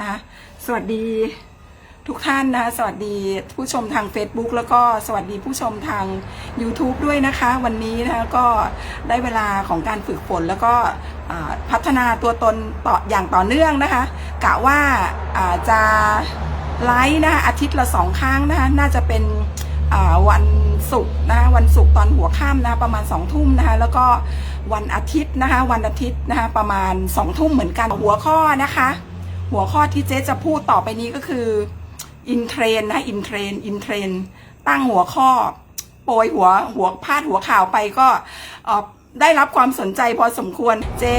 นะ สวัสดีทุกท่านนะคะสวัสดีผู้ชมทาง Facebook แล้วก็สวัสดีผู้ชมทาง YouTube ด้วยนะคะ วันนี้นะคะก็ได้เวลาของการฝึกฝนแล้วก็พัฒนาตัวตนต่ออย่างต่อเนื่องนะคะกะว่าจะไลฟ์นะคะอาทิตย์ละสองครั้งนะคะน่าจะเป็นวันศุกร์นะคะวันศุกร์ตอนหัวค่ำนะคะประมาณสองทุ่มนะคะแล้วก็วันอาทิตย์นะคะวันอาทิตย์นะคะประมาณสองทุ่มเหมือนกันหัวข้อนะคะ หัวข้อที่เจ๊จะพูดต่อไปนี้ก็คืออินเทรนนะอินเทรนอินเทรนตั้งหัวข้อ โปรยหัวหัวพาดหัวข่าวไปก็ได้รับความสนใจพอสมควรเจ๊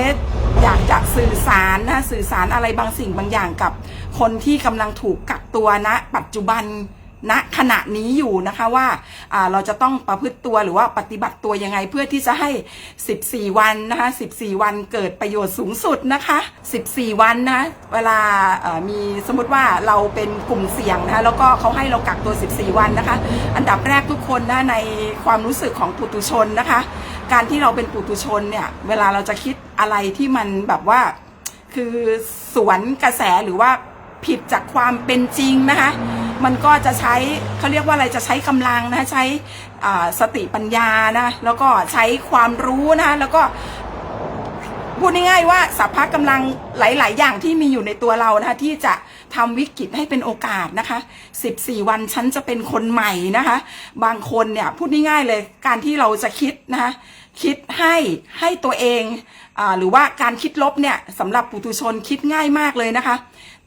อยากจะสื่อสารนะสื่อสารอะไรบางสิ่งบางอย่างกับคนที่กำลังถูกกักตัวณปัจจุบัน ณขณะนี้อยู่นะคะว่าเราจะต้องประพฤติตัวหรือว่าปฏิบัติตัวยังไงเพื่อที่จะให้ 14 วันนะคะ14 วันเกิดประโยชน์สูงสุดนะคะ 14 วันนะเวลามีสมมติว่าเราเป็นกลุ่มเสี่ยงนะคะแล้วก็เขาให้เรากักตัว 14 วันนะคะ อันดับแรกทุกคนนะในความรู้สึกของปุตุชนนะคะ การที่เราเป็นปุตุชนเนี่ยเวลาเราจะคิดอะไรที่มันแบบว่าคือสวนกระแสหรือว่าผิดจากความเป็นจริงนะคะ มันก็จะใช้เขาเรียกว่าอะไรจะใช้กำลังนะใช้สติปัญญานะแล้วก็ใช้ความรู้นะแล้วก็พูดง่ายๆว่าสัพพะกำลังหลาย ๆ อย่างที่มีอยู่ในตัวเรานะคะที่จะทำวิกฤตให้เป็นโอกาสนะคะ 14 วันฉันจะเป็นคนใหม่นะคะ บางคนเนี่ยพูดง่ายๆเลยการที่เราจะคิดนะคะคิดให้ให้ตัวเองอหรือว่าการคิดลบเนี่ยสำหรับปุถุชนคิดง่ายมากเลยนะคะ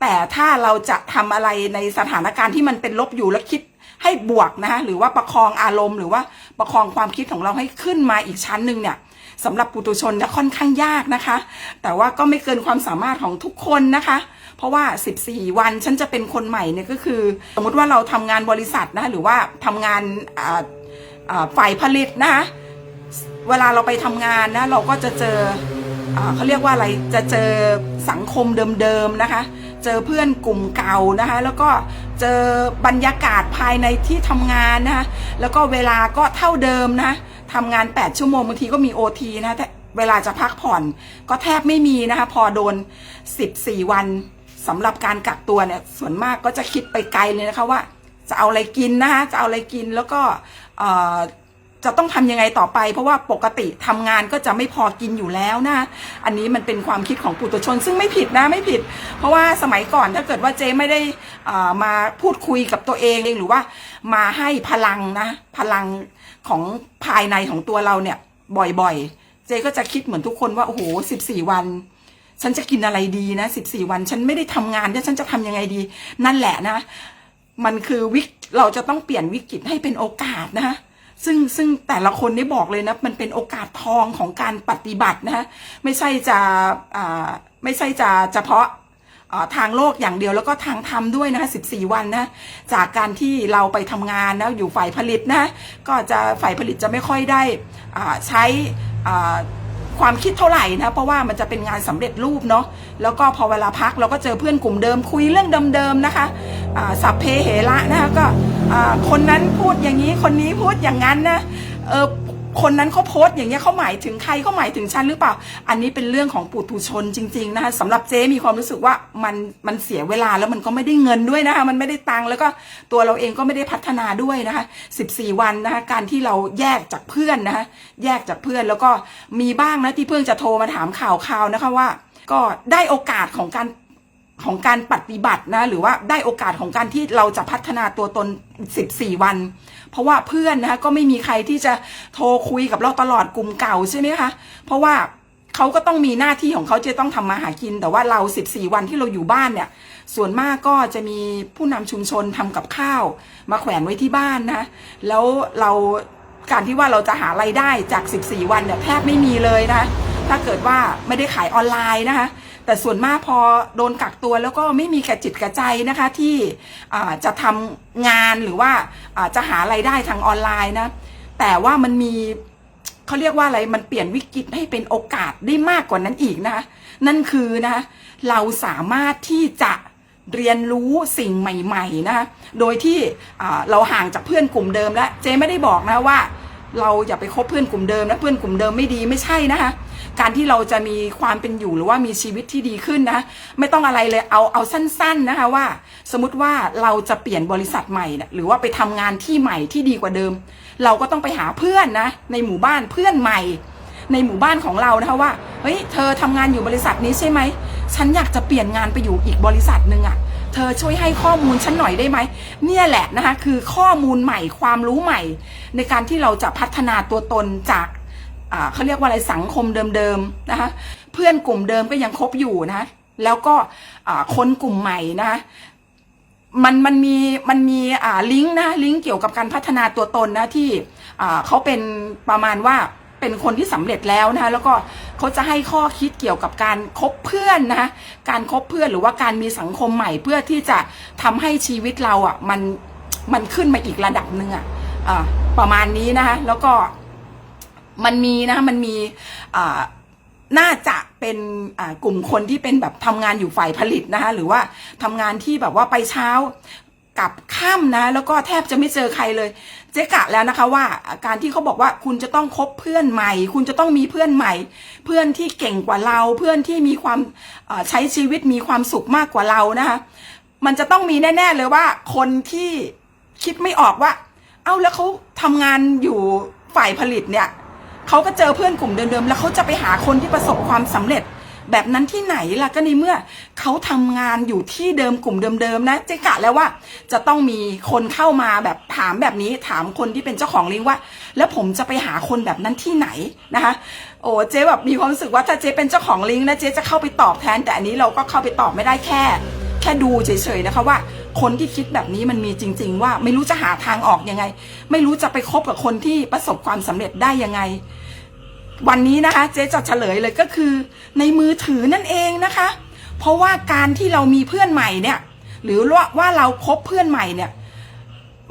แต่ถ้าเราจะทำอะไรในสถานการณ์ที่มันเป็นลบอยู่แล้วคิดให้บวกนะคะหรือว่าประคองอารมณ์หรือว่าประคองความคิดของเราให้ขึ้นมาอีกชั้นหนึ่งเนี่ยสำหรับปุตุชนจะค่อนข้างยากนะคะ แต่ว่าก็ไม่เกินความสามารถของทุกคนนะคะ เพราะว่า 14 วันฉันจะเป็นคนใหม่เนี่ยก็คือ สมมติว่าเราทำงานบริษัทนะหรือว่าทำงานฝ่ายผลิตนะคะเวลาเราไปทำงานนะเราก็จะเจออเขาเรียกว่าอะไรจะเจอสังคมเดิมๆนะคะ เจอเพื่อนกลุ่มเก่านะคะ แล้วก็เจอบรรยากาศภายในที่ทำงานนะคะแล้วก็เวลาก็เท่าเดิมนะทำงาน 8 ชั่วโมงบางทีก็มี OT นะแต่เวลาจะพักผ่อนก็แทบไม่มีนะคะ พอโดน 14 วันสำหรับการกักตัวเนี่ยส่วนมากก็จะคิดไปไกลเลยนะคะว่า จะเอาอะไรกินนะคะจะเอาอะไรกินแล้วก็ จะต้องทำยังไงต่อไป เพราะว่าปกติทำงานก็จะไม่พอกินอยู่แล้วนะ อันนี้มันเป็นความคิดของปุถุชน ซึ่งไม่ผิดนะไม่ผิด เพราะว่าสมัยก่อนถ้าเกิดว่าเจไม่ได้อ่ามาพูดคุยกับตัวเองหรือว่ามาให้พลังนะ พลังของภายในของตัวเราเนี่ยบ่อยๆ เจก็จะคิดเหมือนทุกคนว่าโอ้โหสิบสี่วันฉันจะกินอะไรดีนะสิบสี่วัน ฉันไม่ได้ทำงานแล้วฉันจะทำยังไงดี นั่นแหละนะ มันคือวิกเราจะต้องเปลี่ยนวิกฤตให้เป็นโอกาสนะ ซึ่งซึ่งแต่ละคนได้บอกเลยนะ มันเป็นโอกาสทองของการปฏิบัตินะไม่ใช่จะไม่ใช่จะเฉพาะทางโลกอย่างเดียวแล้วก็ทางธรรมด้วยนะคะ14 วันนะ จากการที่เราไปทำงานนะอยู่ฝ่ายผลิตนะ ก็จะฝ่ายผลิตจะไม่ค่อยได้ใช้ ความคิดเท่าไหร่นะ เพราะว่ามันจะเป็นงานสำเร็จรูปเนาะแล้วก็พอเวลาพักเราก็เจอเพื่อนกลุ่มเดิมคุยเรื่องเดิมๆนะคะสัพเพเหระนะคะก็คนนั้นพูดอย่างนี้คนนี้พูดอย่างนั้นนะเออ คนนั้นเขาโพสต์อย่างเงี้ยเขาหมายถึงใครเขาหมายถึงฉันหรือเปล่า อันนี้เป็นเรื่องของปุถุชนจริง ๆ นะคะสำหรับเจ๊มีความรู้สึกว่ามันมันเสียเวลาแล้วมันก็ไม่ได้เงินด้วยนะคะมันไม่ได้ตังค์แล้วก็ตัวเราเองก็ไม่ได้พัฒนาด้วยนะคะ 14 วันนะคะการที่เราแยกจากเพื่อนนะคะแยกจากเพื่อนแล้วก็มีบ้างนะที่เพื่อนจะโทรมาถามข่าวข่าวนะคะว่า ก็ได้โอกาสของการ ของการปฏิบัตินะ หรือว่าได้โอกาสของการที่เราจะพัฒนาตัวตน 14 วัน เพราะว่าเพื่อนนะคะก็ไม่มีใครที่จะโทรคุยกับเราตลอดกลุ่มเก่าใช่ไหมคะเพราะว่าเขาก็ต้องมีหน้าที่ของเขาจะต้องทำมาหากิน แต่ว่าเรา 14 วันที่เราอยู่บ้านเนี่ย ส่วนมากก็จะมีผู้นำชุมชนทำกับข้าว มาแขวนไว้ที่บ้านนะ แล้วเราการที่ว่าเราจะหาไรายได้จาก 14 วันเนี่ยแทบไม่มีเลยนะ ถ้าเกิดว่าไม่ได้ขายออนไลน์นะคะ แต่ส่วนมากพอโดนกักตัวแล้วก็ไม่มีกระจิตกระใจนะคะที่จะทำงานหรือว่าจะหาไรายได้ทางออนไลน์นะ แต่ว่ามันมีเขาเรียกว่าอะไรมันเปลี่ยนวิกฤตให้เป็นโอกาสได้มากกว่านั้นอีกนะคะนั่นคือนะคะเราสามารถที่จะเรียนรู้สิ่งใหม่ๆนะคะโดยที่เราห่างจากเพื่อนกลุ่มเดิมแล้วเจไม่ได้บอกนะว่า เราอย่าไปคบเพื่อนกลุ่มเดิมนะเพื่อนกลุ่มเดิมไม่ดีไม่ใช่นะคะ การที่เราจะมีความเป็นอยู่หรือว่ามีชีวิตที่ดีขึ้นนะ ไม่ต้องอะไรเลยเอาเอาสั้น ๆนะคะว่า สมมติว่าเราจะเปลี่ยนบริษัทใหม่นะหรือว่าไปทำงานที่ใหม่ที่ดีกว่าเดิม เราก็ต้องไปหาเพื่อนนะ ในหมู่บ้านเพื่อนใหม่ ในหมู่บ้านของเรานะคะว่าเฮ้ยเธอทำงานอยู่บริษัทนี้ใช่ไหมฉันอยากจะเปลี่ยนงานไปอยู่อีกบริษัทหนึ่งอะ่ะเธอช่วยให้ข้อมูลฉันหน่อยได้ไหม เนี่ยแหละนะคะคือข้อมูลใหม่ความรู้ใหม่ ในการที่เราจะพัฒนาตัวตนจาก เขาเรียกว่าอะไรสังคมเดิมๆนะคะเพื่อนกลุ่มเดิมก็ยังคบอยู่นะ แล้วก็คนกลุ่มใหม่นะมันมันมีมันมีอ่าลิงก์นะลิงก์เกี่ยวกับการพัฒนาตัวตนนะที่อ่าเขาเป็นประมาณว่าเป็นคนที่สำเร็จแล้วนะคะแล้วก็เขาจะให้ข้อคิดเกี่ยวกับการคบเพื่อนนะคะการคบเพื่อนหรือว่าการมีสังคมใหม่เพื่อที่จะทำให้ชีวิตเราอะมันมันขึ้นมาอีกระดับหนึ่งอะประมาณนี้นะคะแล้วก็ มันมีนะมันมีน่าจะเป็นกลุ่มคนที่เป็นแบบทำงานอยู่ฝ่ายผลิตนะคะหรือว่าทำงานที่แบบว่าไปเช้ากลับค่ำนะ แล้วก็แทบจะไม่เจอใครเลย เจ๊กะแล้วนะคะว่าการที่เขาบอกว่าคุณจะต้องคบเพื่อนใหม่ คุณจะต้องมีเพื่อนใหม่ เพื่อนที่เก่งกว่าเราเพื่อนที่มีความใช้ชีวิตมีความสุขมากกว่าเรานะคะมันจะต้องมีแน่ ๆ เลยว่าคนที่คิดไม่ออกว่า เอ้าแล้วเขาทำงานอยู่ฝ่ายผลิตเนี่ย เขาก็เจอเพื่อนกลุ่มเดิมๆแล้วเขาจะไปหาคนที่ประสบความสำเร็จ แบบนั้นที่ไหนล่ะก็ในเมื่อเขาทำงานอยู่ที่เดิมกลุ่มเดิมๆนะเจ๊กะแล้วว่าจะต้องมีคนเข้ามาแบบถามแบบนี้ถามคนที่เป็นเจ้าของลิงก์ว่า แล้วผมจะไปหาคนแบบนั้นที่ไหนนะคะ โอ้เจ๊แบบมีความรู้สึกว่าถ้าเจ๊เป็นเจ้าของลิงก์นะเจ๊จะเข้าไปตอบแทน แต่อันนี้เราก็เข้าไปตอบไม่ได้แค่ แค่ดูเฉยๆนะคะว่า คนที่คิดแบบนี้มันมีจริง ๆ ว่าไม่รู้จะหาทางออกยังไง ไม่รู้จะไปคบกับคนที่ประสบความสำเร็จได้ยังไง วันนี้นะคะ เจ๊จะเฉลยเลยก็คือ ในมือถือนั่นเองนะคะ เพราะว่าการที่เรามีเพื่อนใหม่เนี่ย หรือว่าว่าเราคบเพื่อนใหม่เนี่ย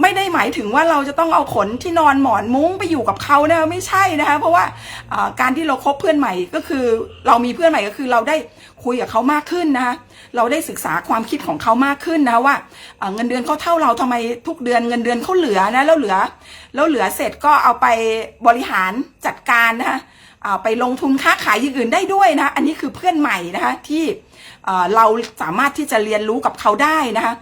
ไม่ได้หมายถึงว่าเราจะต้องเอาขนที่นอนหมอนมุ้งไปอยู่กับเขานะไม่ใช่นะคะเพราะว่าการที่เราคบเพื่อนใหม่ก็คือ เรามีเพื่อนใหม่ก็คือเราได้คุยกับเขามากขึ้นนะคะเราได้ศึกษาความคิดของเขามากขึ้นนะว่าเงินเดือนเขาเท่าเราทำไมทุกเดือนเงินเดือนเขาเหลือนะแล้วเหลือแล้วเหลือเสร็จก็เอาไปบริหารจัดการนะคะไปลงทุนค้าขายอย่างอื่นได้ด้วยนะอันนี้คือเพื่อนใหม่นะคะที่เราสามารถที่จะเรียนรู้กับเขาได้นะคะ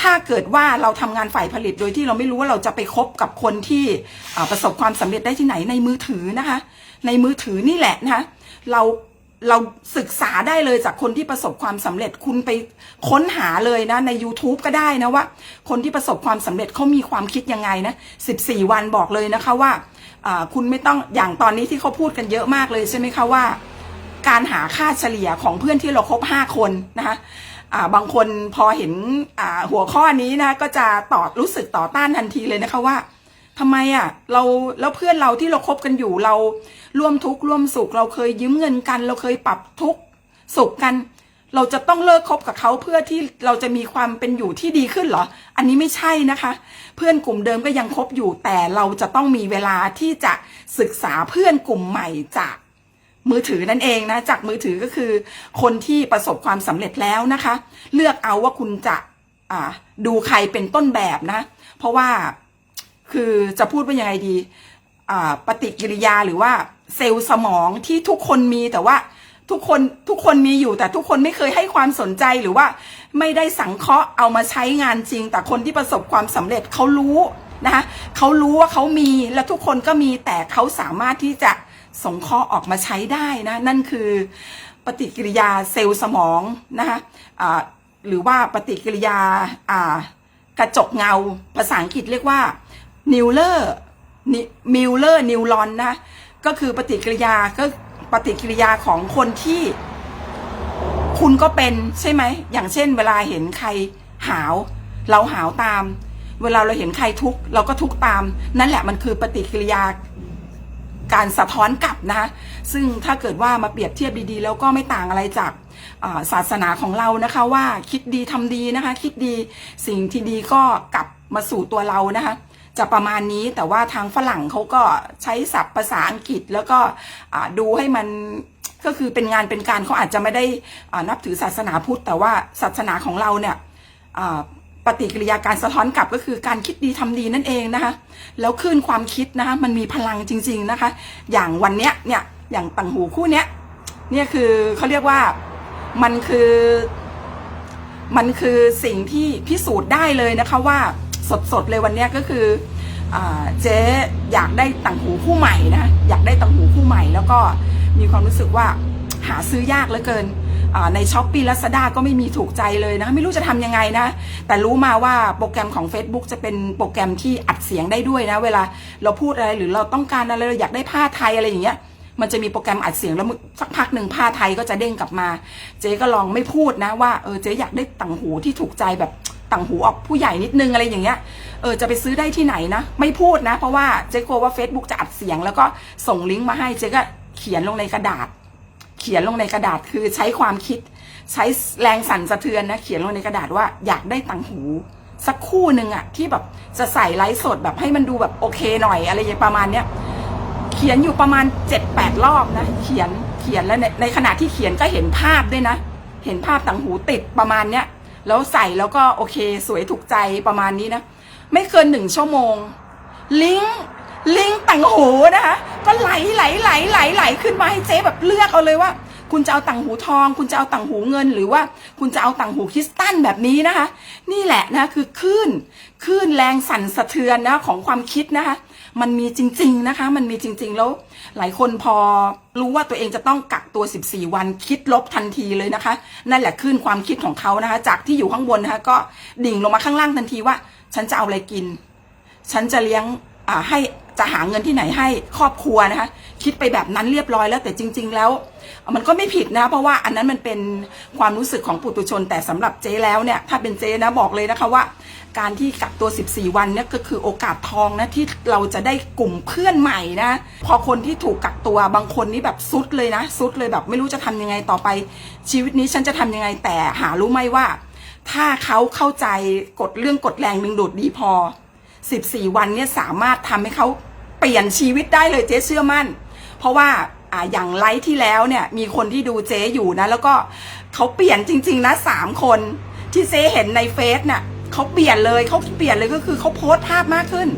ถ้าเกิดว่าเราทำงานฝ่ายผลิตโดยที่เราไม่รู้ว่าเราจะไปคบกับคนที่ประสบความสำเร็จได้ที่ไหนในมือถือนะคะ ในมือถือนี่แหละนะคะเราเราศึกษาได้เลยจากคนที่ประสบความสำเร็จคุณไปค้นหาเลยนะใน YouTube ก็ได้นะว่า คนที่ประสบความสำเร็จเขามีความคิดยังไงนะ 14 วันบอกเลยนะคะว่าคุณไม่ต้องอย่างตอนนี้ที่เขาพูดกันเยอะมากเลยใช่ไหมคะว่า การหาค่าเฉลี่ยของเพื่อนที่เราคบห้าคนนะคะ บางคนพอเห็นหัวข้อนี้นะก็จะต่อรู้สึกต่อต้านทันทีเลยนะคะว่าทำไมอะเราแล้วเพื่อนเราที่เราคบกันอยู่เราร่วมทุกข์ร่วมสุข เราเคยยืมเงินกัน เราเคยปรับทุกข์สุขกัน เราจะต้องเลิกคบกับเขาเพื่อที่เราจะมีความเป็นอยู่ที่ดีขึ้นเหรอ อันนี้ไม่ใช่นะคะ เพื่อนกลุ่มเดิมก็ยังคบอยู่แต่เราจะต้องมีเวลาที่จะศึกษาเพื่อนกลุ่มใหม่จาก มือถือนั่นเองนะจากมือถือก็คือ คนที่ประสบความสำเร็จแล้วนะคะ เลือกเอาว่าคุณจะดูใครเป็นต้นแบบนะ เพราะว่าคือจะพูดว่ายังไงดีปฏิกิริยาหรือว่าเซลล์สมองที่ทุกคนมีแต่ว่าทุกคนทุกคนมีอยู่แต่ทุกคนไม่เคยให้ความสนใจหรือว่าไม่ได้สังเคราะห์เอามาใช้งานจริง แต่คนที่ประสบความสำเร็จเขารู้นะคะเขารู้ว่าเขามีและทุกคนก็มีแต่เขาสามารถที่จะ สงเคราะห์ออกมาใช้ได้นะนั่นคือปฏิกิริยาเซลล์สมองนะคะหรือว่าปฏิกิริยาอ่ากระจกเงาภาษาอังกฤษเรียกว่านิวเลอร์มิลเลอร์นิวรอนนะก็คือปฏิกิริยาก็ปฏิกิริยาของคนที่ คุณก็เป็นใช่ไหม อย่างเช่น เวลาเห็นใครหาว เราหาวตาม เวลาเราเห็นใครทุกข์เราก็ทุกข์ตาม นั่นแหละมันคือปฏิกิริยา การสะท้อนกลับนะคะซึ่งถ้าเกิดว่ามาเปรียบเทียบดีๆ แล้วก็ไม่ต่างอะไรจากาศาสนาของเรานะคะว่าคิดดีทำดีนะคะ คิดดีสิ่งที่ดีก็กลับมาสู่ตัวเรานะคะจะประมาณนี้แต่ว่าทางฝรั่งเขาก็ใช้ศัพท์ภาษาอังกฤษแล้วก็ดูให้มันก็คือเป็นงานเป็นการเขาอาจจะไม่ได้นับถือศาสนาพุทธแต่ว่าศาสนาของเราเนี่ย ปฏิกิริยาการสะท้อนกลับก็คือการคิดดีทำดีนั่นเองนะคะ แล้วคลื่นความคิดนะคะมันมีพลังจริง ๆนะคะ อย่างวันเนี้ยเนี่ยอย่างต่างหูคู่เนี้ยเนี่ยคือเขาเรียกว่ามันคือมันคือสิ่งที่พิสูจน์ได้เลยนะคะว่าสดๆเลยวันเนี้ยก็คืออเจ๊อยากได้ต่างหูคู่ใหม่นะอยากได้ต่างหูคู่ใหม่ แล้วก็มีความรู้สึกว่าหาซื้อยากเหลือเกิน ในช้อปปี้ลัซาด้าก็ไม่มีถูกใจเลยนะ ไม่รู้จะทำยังไงนะ แต่รู้มาว่าโปรแกรมของ Facebook จะเป็นโปรแกรมที่อัดเสียงได้ด้วยนะ เวลาเราพูดอะไรหรือเราต้องการอะไรเราอยากได้ผ้าไทยอะไรอย่างเงี้ยมันจะมีโปรแกรมอัดเสียงแล้วสักพักหนึ่งผ้าไทยก็จะเด้งกลับมา เจ๊ก็ลองไม่พูดนะว่าเออเจ๊อยากได้ต่างหูที่ถูกใจแบบต่างหูออกผู้ใหญ่นิดนึงอะไรอย่างเงี้ย เออจะไปซื้อได้ที่ไหนนะ ไม่พูดนะ เพราะว่าเจ๊กลัวว่า Facebook จะอัดเสียง แล้วก็ส่งลิงก์มาให้เจ๊ก็เขียนลงในกระดาษ เขียนลงในกระดาษคือใช้ความคิด ใช้แรงสั่นสะเทือนนะเขียนลงในกระดาษว่าอยากได้ต่างหู สักคู่หนึ่งอะที่แบบจะใส่ไลฟ์สดแบบให้มันดูแบบโอเคหน่อยอะไรอย่างประมาณเนี้ยเขียนอยู่ประมาณเจ็ดแปดรอบนะเขียนเขียนแล้วในในขณะที่เขียนก็เห็นภาพด้วยนะ เห็นภาพต่างหูติดประมาณเนี้ยแล้วใส่แล้วก็โอเค สวยถูกใจประมาณนี้นะ ไม่เกินหนึ่งชั่วโมง ลิงก์ ลิงก์ต่างหูนะคะ ก็ไหลไหลไหลไหลไหลขึ้นมาให้เจ๊แบบเลือกเอาเลยว่า คุณจะเอาต่างหูทอง คุณจะเอาต่างหูเงิน หรือว่าคุณจะเอาต่างหูคริสตัลแบบนี้นะคะ นี่แหละนะคือคลื่นคลื่นแรงสั่นสะเทือนนะของความคิดนะคะ มันมีจริง ๆนะคะ มันมีจริง ๆ แล้ว หลายคนพอรู้ว่าตัวเองจะต้องกักตัว 14 วันคิดลบทันทีเลยนะคะ นั่นแหละคลื่นความคิดของเขานะคะ จากที่อยู่ข้างบนนะคะ ก็ดิ่งลงมาข้างล่างทันทีว่า ฉันจะเอาอะไรกิน ฉันจะเลี้ยงให้ จะหาเงินที่ไหนให้ครอบครัวนะคะ คิดไปแบบนั้นเรียบร้อยแล้วแต่จริง ๆ แล้ว มันก็ไม่ผิดนะ เพราะว่าอันนั้นมันเป็นความรู้สึกของปุถุชน แต่สำหรับเจ๊แล้วเนี่ยถ้าเป็นเจ๊นะบอกเลยนะคะว่า การที่กักตัว 14 วันเนี่ยก็คือโอกาสทองนะที่เราจะได้กลุ่มเพื่อนใหม่นะพอคนที่ถูกกักตัวบางคนนี่แบบซุดเลยนะซุดเลยแบบไม่รู้จะทำยังไงต่อไป ชีวิตนี้ฉันจะทำยังไงแต่หารู้ไหมว่า ถ้าเขาเข้าใจกฎเรื่องกฎแรงดึงดูดดีพอ 14 วันเนี่ยสามารถทำให้เขา เปลี่ยนชีวิตได้เลยเจ๊เชื่อมั่น เพราะว่าอ่าอย่างไลฟ์ที่แล้วเนี่ยมีคนที่ดูเจ๊อยู่นะ แล้วก็เขาเปลี่ยนจริง ๆนะสามคนที่เจ๊เห็นในเฟซน่ะเขาเปลี่ยนเลยเขาเปลี่ยนเลยก็คือเขาโพสต์ภาพมากขึ้น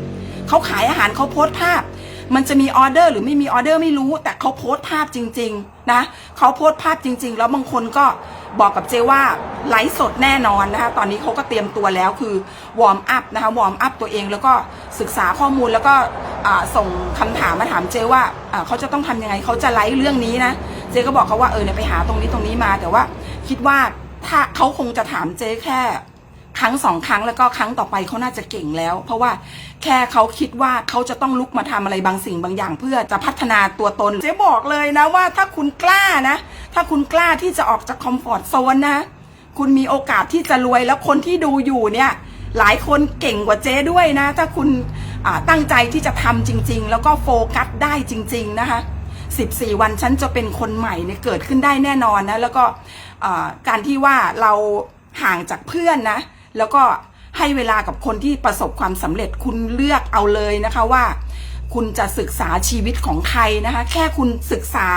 เขาขายอาหารเขาโพสต์ภาพ มันจะมีออเดอร์หรือไม่มีออเดอร์ไม่รู้ แต่เขาโพสต์ภาพจริง ๆ นะเขาโพสต์ภาพจริง ๆ แล้วบางคนก็บอกกับเจว่าไลฟ์สดแน่นอนนะคะ ตอนนี้เขาก็เตรียมตัวแล้วคือวอร์มอัพนะคะวอร์มอัพตัวเองแล้วก็ศึกษาข้อมูลแล้วก็ส่งคำถามมาถามเจว่าเขาจะต้องทำยังไงเขาจะไลฟ์เรื่องนี้นะ เจก็บอกเขาว่าเออเนี่ยไปหาตรงนี้ตรงนี้มา แต่ว่าคิดว่าถ้าเขาคงจะถามเจแค่ ครั้งสองครั้งแล้วก็ครั้งต่อไปเขาน่าจะเก่งแล้ว เพราะว่าแค่เขาคิดว่าเขาจะต้องลุกมาทำอะไรบางสิ่งบางอย่าง เพื่อจะพัฒนาตัวตนเจ๊บอกเลยนะว่าถ้าคุณกล้านะ ถ้าคุณกล้าที่จะออกจากคอมฟอร์ตโซนนะ คุณมีโอกาสที่จะรวยแล้วคนที่ดูอยู่เนี่ย หลายคนเก่งกว่าเจ๊ด้วยนะ ถ้าคุณตั้งใจที่จะทำจริง ๆ แล้วก็โฟกัสได้จริง ๆ นะคะ14 วันฉันจะเป็นคนใหม่เนี่ยเกิดขึ้นได้แน่นอนนะ แล้วก็การที่ว่าเราห่างจากเพื่อนนะ แล้วก็ให้เวลากับคนที่ประสบความสำเร็จคุณเลือกเอาเลยนะคะว่า คุณจะศึกษาชีวิตของใครนะคะ แค่คุณศึกษา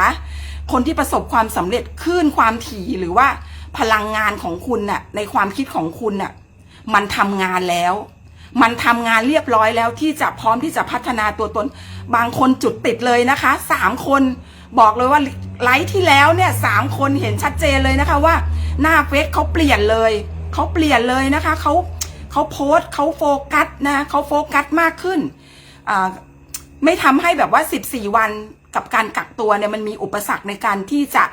คนที่ประสบความสำเร็จคลื่นความถี่หรือว่าพลังงานของคุณน่ะในความคิดของคุณน่ะมันทำงานแล้ว มันทำงานเรียบร้อยแล้วที่จะพร้อมที่จะพัฒนาตัวตน บางคนจุดติดเลยนะคะสามคนบอกเลยว่าไลฟ์ที่แล้วเนี่ยสามคนเห็นชัดเจนเลยนะคะว่า หน้าเฟซเขาเปลี่ยนเลย เขาเปลี่ยนเลยนะคะเขาเขาโพสต์เขาโฟกัสนะเขาโฟกัสมากขึ้นไม่ทำให้แบบว่า 14 วันกับการกักตัวเนี่ยมันมีอุปสรรคในการที่จะ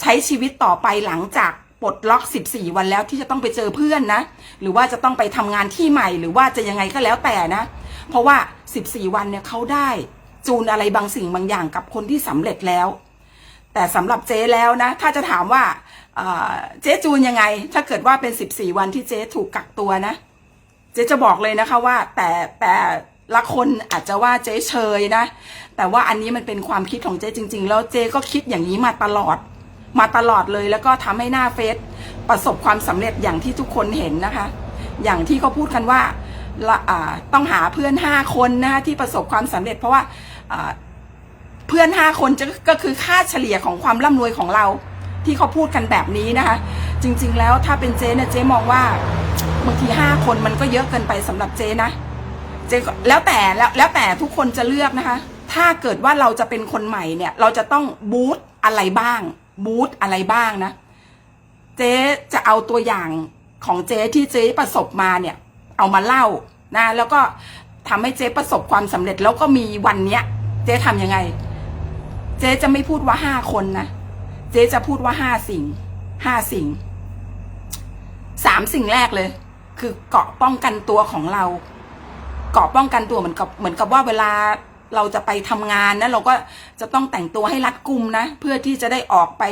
ใช้ชีวิตต่อไปหลังจากปลดล็อก 14 วันแล้วที่จะต้องไปเจอเพื่อนนะ หรือว่าจะต้องไปทำงานที่ใหม่ หรือว่าจะยังไงก็แล้วแต่นะ เพราะว่า 14 วันเนี่ยเขาได้จูนอะไรบางสิ่งบางอย่างกับคนที่สำเร็จแล้ว แต่สำหรับเจ๊แล้วนะ ถ้าจะถามว่า เจ๊จูนยังไง ถ้าเกิดว่าเป็น14วันที่เจ๊ถูกกักตัวนะ เจ๊จะบอกเลยนะคะว่า แต่แต่ละคนอาจจะว่าเจ๊เชยนะ แต่ว่าอันนี้มันเป็นความคิดของเจ๊จริง ๆ แล้วเจ๊ก็คิดอย่างนี้มาตลอด มาตลอดเลยแล้วก็ทำให้หน้าเฟซประสบความสำเร็จอย่างที่ทุกคนเห็นนะคะ อย่างที่เขาพูดกันว่าต้องหาเพื่อนห้าคนนะคะที่ประสบความสำเร็จ เพราะว่าอ่าเพื่อนห้าคนจะก็คือค่าเฉลี่ยของความร่ำรวยของเรา ที่เขาพูดกันแบบนี้นะคะ จริง ๆ แล้วถ้าเป็นเจ๊เนี่ยเจ๊มองว่าบางทีห้าคนมันก็เยอะเกินไปสำหรับเจ๊นะเจ๊แล้วแต่แล้วแล้วแต่ทุกคนจะเลือกนะคะ ถ้าเกิดว่าเราจะเป็นคนใหม่เนี่ย เราจะต้องบูตอะไรบ้าง บูตอะไรบ้างนะ เจ๊จะเอาตัวอย่างของเจ๊ที่เจ๊ประสบมาเนี่ย เอามาเล่านะ แล้วก็ทำให้เจ๊ประสบความสำเร็จแล้วก็มีวันเนี้ย เจ๊ทำยังไง เจ๊จะไม่พูดว่าห้าคนนะ เจ๊จะพูดว่าห้าสิ่งห้าสิ่งสามสิ่งแรกเลย คือเกาะป้องกันตัวของเรา เกาะป้องกันตัวเหมือนกับเหมือนกับว่าเวลาเราจะไปทำงานนะเราก็จะต้องแต่งตัวให้รัดกุมนะ เพื่อที่จะได้ออกไป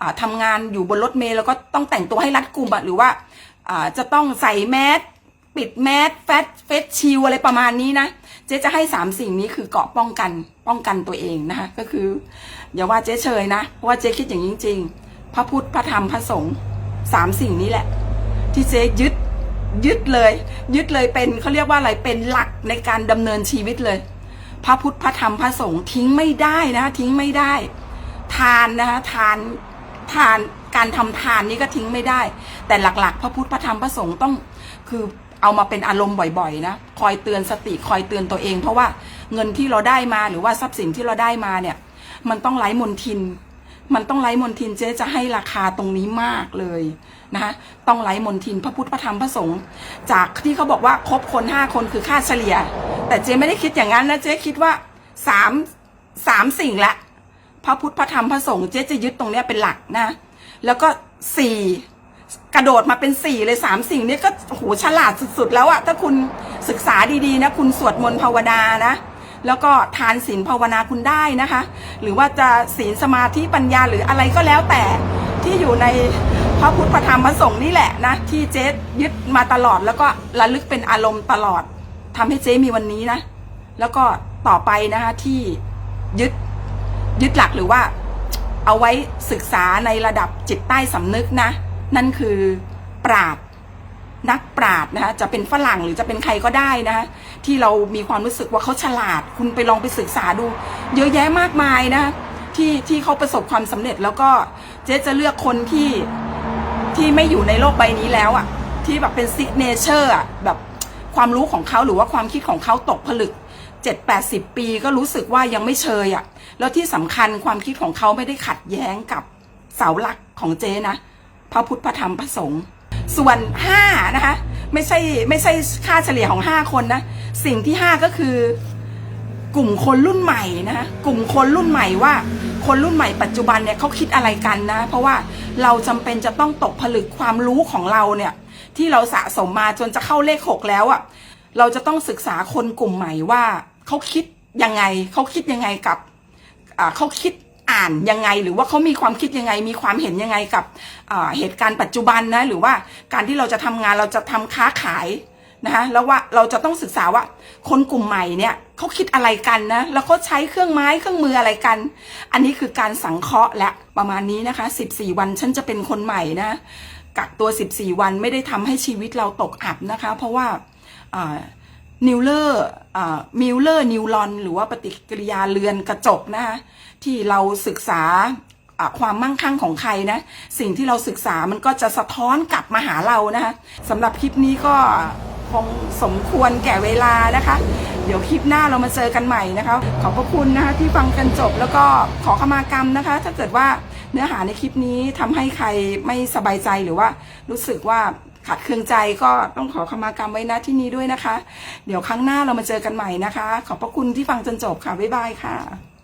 อ่าทำงานอยู่บนรถเมล์แล้วก็ต้องแต่งตัวให้รัดกุมอะหรือว่าจะต้องใส่แมสปิดแมสแฟตเฟสชิลอะไรประมาณนี้นะ เจ๊จะให้สามสิ่งนี้คือเกาะป้องกันป้องกันตัวเองนะคะก็คือ อย่าว่าเจ๊เชยนะเพราะว่าเจ๊คิดอย่างจริงๆพระพุทธพระธรรมพระสงฆ์สามสิ่งนี้แหละ ที่เจ๊ยึดยึดเลย ยึดเลยเป็นเขาเรียกว่าอะไรเป็นหลักในการดำเนินชีวิตเลย พระพุทธพระธรรมพระสงฆ์ทิ้งไม่ได้นะทิ้งไม่ได้ ทานนะคะทานทานการทำทานนี่ก็ทิ้งไม่ได้ แต่หลักๆ พระพุทธพระธรรมพระสงฆ์ต้องคือเอามาเป็นอารมณ์บ่อยๆนะ คอยเตือนสติคอยเตือนตัวเอง เพราะว่าเงินที่เราได้มาหรือว่าทรัพย์สินที่เราได้มาเนี่ย มันต้องไร้มนทิน มันต้องไร้มนทินเจ๊จะให้ราคาตรงนี้มากเลยนะคะต้องไร้มนทินพระพุทธพระธรรมพระสงฆ์จากที่เขาบอกว่าครบคนห้าคนคือค่าเฉลี่ย แต่เจ๊ไม่ได้คิดอย่างนั้นนะเจ๊คิดว่าสามสามสิ่งละพระพุทธพระธรรมพระสงฆ์เจ๊จะยึดตรงเนี้ยเป็นหลักนะ แล้วก็สี่กระโดดมาเป็นสี่เลยสามสิ่งนี้ก็โอ้โหฉลาดสุดๆ แล้วอะถ้าคุณศึกษาดีๆนะ คุณสวดมนต์ภาวนานะ แล้วก็ทานศีลภาวนาคุณได้นะคะ หรือว่าจะศีลสมาธิปัญญาหรืออะไรก็แล้วแต่ที่อยู่ในพระพุทธพระธรรมพระสงฆ์นี่แหละนะที่เจ๊ยึดมาตลอด แล้วก็ระลึกเป็นอารมณ์ตลอดทำให้เจ๊มีวันนี้นะ แล้วก็ต่อไปนะคะที่ยึดยึดหลักหรือว่า เอาไว้ศึกษาในระดับจิตใต้สำนึกนะ นั่นคือปราด นักปราดนะคะจะเป็นฝรั่งหรือจะเป็นใครก็ได้นะคะที่เรามีความรู้สึกว่าเขาฉลาด คุณไปลองไปศึกษาดู เยอะแยะมากมายนะที่ที่เขาประสบความสำเร็จแล้วก็เจ๊จะเลือกคนที่ที่ไม่อยู่ในโลกใบนี้แล้วอะที่แบบเป็นซิกเนเจอร์อะแบบความรู้ของเขาหรือว่าความคิดของเขาตกผลึกเจ็ดแปดสิบปีก็รู้สึกว่ายังไม่เชยอะ่ะแล้วที่สำคัญความคิดของเขาไม่ได้ขัดแย้งกับเสาหลักของเจนะ พระพุทธพระธรรมพระสงฆ์ ส่วนห้านะคะไม่ใช่ไม่ใช่ค่าเฉลี่ยของห้าคนนะสิ่งที่ห้าก็คือกลุ่มคนรุ่นใหม่นะคะกลุ่มคนรุ่นใหม่ว่า คนรุ่นใหม่ปัจจุบันเนี่ยเขาคิดอะไรกันนะ เพราะว่าเราจำเป็นจะต้องตกผลึกความรู้ของเราเนี่ยที่เราสะสมมาจนจะเข้าเลขหกแล้วอะ่ะเราจะต้องศึกษาคนกลุ่มใหม่ว่าเขาคิดยังไงเขาคิดยังไงกับอ่าเขาคิด อ่านยังไง หรือว่าเขามีความคิดยังไง มีความเห็นยังไงกับเหตุการณ์ปัจจุบันนะหรือว่าการที่เราจะทำงานเราจะทำค้าขายนะคะแล้วว่าเราจะต้องศึกษาว่าคนกลุ่มใหม่เนี่ยเขาคิดอะไรกันนะแล้วเขาใช้เครื่องไม้เครื่องมืออะไรกัน อันนี้คือการสังเคราะห์และประมาณนี้นะคะ 14 วันฉันจะเป็นคนใหม่นะกักตัว 14 วันไม่ได้ทำให้ชีวิตเราตกอับนะคะ เพราะว่าอ่า นิวเลอร์มิลเลอร์นิวรอน หรือว่าปฏิกิริยาเรือนกระจกนะคะที่เราศึกษาอ่าความมั่งคั่งของใครนะ สิ่งที่เราศึกษามันก็จะสะท้อนกลับมาหาเรานะคะสำหรับคลิปนี้ก็คงสมควรแก่เวลานะคะ เดี๋ยวคลิปหน้าเรามาเจอกันใหม่นะคะ ขอบพระคุณนะคะที่ฟังกันจบแล้วก็ขอขมากรรมนะคะ ถ้าเกิดว่าเนื้อหาในคลิปนี้ทำให้ใครไม่สบายใจหรือว่ารู้สึกว่า ขัดเคืองใจก็ต้องขอขมากรรมไว้นะที่นี้ด้วยนะคะ เดี๋ยวครั้งหน้าเรามาเจอกันใหม่นะคะ ขอบพระคุณที่ฟังจนจบค่ะ บ๊ายบายค่ะ